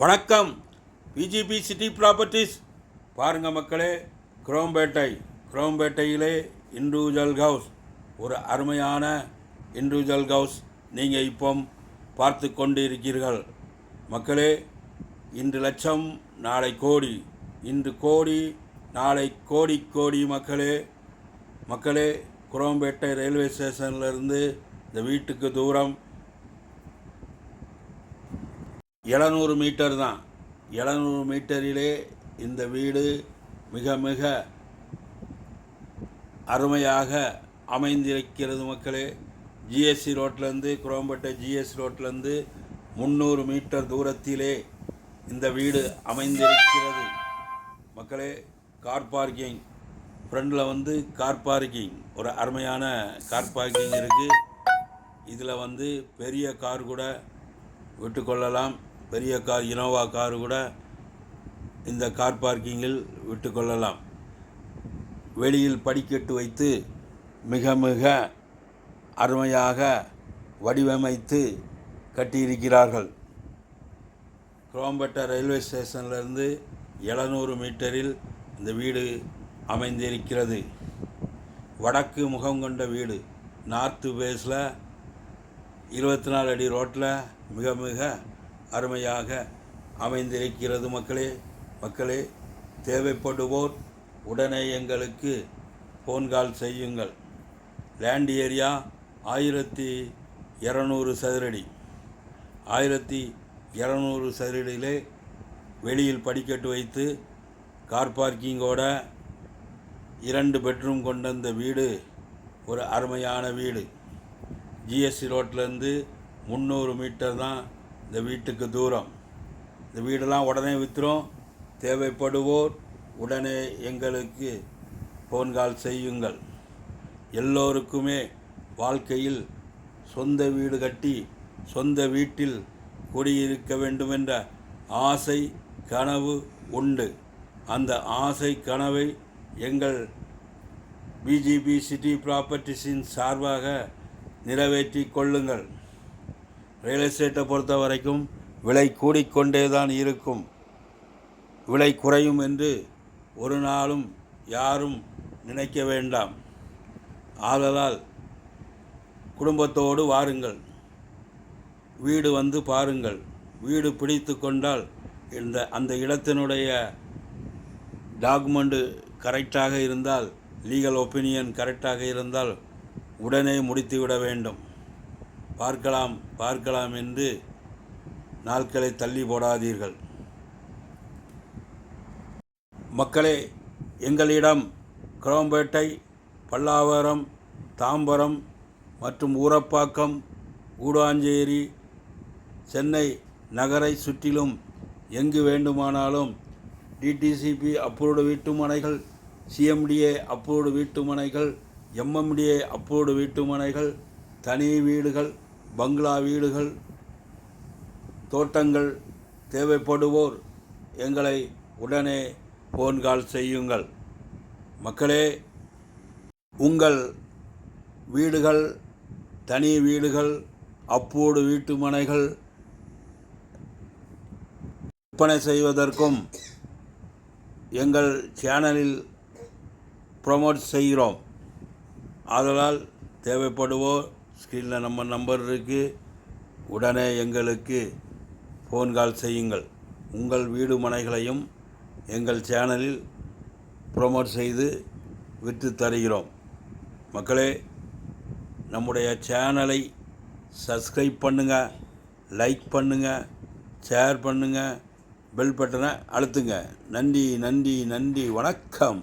வணக்கம். PGP city properties பாருங்கள் மக்களே குரோம்பேட்டை. குரோம்பேட்டையிலே இண்டிவிஜுவல் ஹவுஸ் ஒரு அருமையான இண்டிவிஜுவல் ஹவுஸ் நீங்கள் இப்போ பார்த்து கொண்டு இருக்கிறீர்கள் மக்களே இன்று லட்சம் நாளை கோடி. இன்று கோடி நாளை கோடி கோடி மக்களே. மக்களே குரோம்பேட்டை ரயில்வே ஸ்டேஷன்லேருந்து இந்த வீட்டுக்கு தூரம் எழுநூறு மீட்டர் தான். எழுநூறு மீட்டரிலே இந்த வீடு மிக மிக அருமையாக அமைந்திருக்கிறது மக்களே. ஜிஎஸ்சி ரோட்லேருந்து குரோம்பேட்டை ஜிஎஸ்சி ரோட்லேருந்து முந்நூறு மீட்டர் தூரத்திலே இந்த வீடு அமைந்திருக்கிறது. மக்களே கார் பார்க்கிங் ஃப்ரண்டில் வந்து கார் பார்க்கிங் ஒரு அருமையான கார் பார்க்கிங் இருக்குது இதில் வந்து பெரிய கார் கூட விட்டுக்கொள்ளலாம் பெரிய கார் இனோவா கார் கூட இந்த கார் பார்க்கிங்கில் விட்டுக்கொள்ளலாம் வெளியில் படிக்கட்டு வைத்து மிக மிக அருமையாக வடிவமைத்து கட்டியிருக்கிறார்கள். குரோம்பேட்டை ரயில்வே ஸ்டேஷன்லேருந்து எழுநூறு மீட்டரில் இந்த வீடு அமைந்திருக்கிறது. வடக்கு முகம் கொண்ட வீடு. நார்த்து பேஸில் இருபத்தி நாலு அடி ரோட்டில் மிக மிக அருமையாக அமைந்திருக்கிறது மக்களே. மக்களே தேவைப்படுவோர் உடனே எங்களுக்கு ஃபோன் கால் செய்யுங்கள். லேண்ட் ஏரியா ஆயிரத்தி இரநூறு சதுரடி. ஆயிரத்தி இரநூறு சதுரடியிலே வெளியில் படிக்கட்டு வைத்து கார் பார்க்கிங்கோட இரண்டு பெட்ரூம் கொண்ட அந்த வீடு ஒரு அருமையான வீடு. ஜிஎஸ்டி ரோட்லேருந்து முந்நூறு மீட்டர் தான் இந்த வீட்டுக்கு தூரம். இந்த வீடெல்லாம் உடனே விற்றுரும் தேவைப்படுவோர் உடனே எங்களுக்கு ஃபோன் கால் செய்யுங்கள். எல்லோருக்குமே வாழ்க்கையில் சொந்த வீடு கட்டி சொந்த வீட்டில் குடியிருக்க வேண்டுமென்ற ஆசை கனவு உண்டு. அந்த ஆசை கனவை எங்கள் பிஜிபி சிட்டி ப்ராப்பர்ட்டிஸின் சார்பாக நிறைவேற்றி கொள்ளுங்கள். ரியல் எஸ்டேட்டை பொறுத்த வரைக்கும் விலை கூடிக்கொண்டே தான் இருக்கும். விலை குறையும் என்று ஒரு நாளும் யாரும் நினைக்க வேண்டாம். ஆதலால் குடும்பத்தோடு வாருங்கள். வீடு வந்து பாருங்கள். வீடு பிடித்து கொண்டால் இந்த அந்த இடத்தினுடைய டாக்குமெண்ட்டு கரெக்டாக இருந்தால் லீகல் ஒப்பீனியன் கரெக்டாக இருந்தால் உடனே முடித்துவிட வேண்டும். பார்க்கலாம் பார்க்கலாம் என்று நாட்களை தள்ளி போடாதீர்கள். மக்களே எங்களிடம் குரோம்பேட்டை பல்லாவரம் தாம்பரம் மற்றும் ஊரப்பாக்கம் கூடாஞ்சேரி சென்னை நகரை சுற்றிலும் எங்கு வேண்டுமானாலும் டிடிசிபி அப்ரூவ்டு வீட்டுமனைகள் சிஎம்டிஏ அப்ரூவ்டு வீட்டுமனைகள் எம்எம்டிஏ அப்ரூவ்டு வீட்டுமனைகள் தனி வீடுகள் பங்களா வீடுகள் தோட்டங்கள் தேவைப்படுவோர் எங்களை உடனே ஃபோன் கால் செய்யுங்கள். மக்களே உங்கள் வீடுகள் தனி வீடுகள் அப்போடு வீட்டு மனைகள் விற்பனை செய்வதற்கும் எங்கள் சேனலில் ப்ரொமோட் செய்கிறோம். ஆதலால் தேவைப்படுவோர் ஸ்க்ரீனில் நம்ம நம்பர் இருக்குது உடனே எங்களுக்கு ஃபோன் கால் செய்யுங்கள். உங்கள் வீடு மனைகளையும் எங்கள் சேனலில் ப்ரொமோட் செய்து விற்று தருகிறோம். மக்களே நம்முடைய சேனலை சப்ஸ்கிரைப் பண்ணுங்கள் லைக் பண்ணுங்கள் ஷேர் பண்ணுங்கள் பெல் பட்டனை அழுத்துங்க. நன்றி நன்றி நன்றி. வணக்கம்.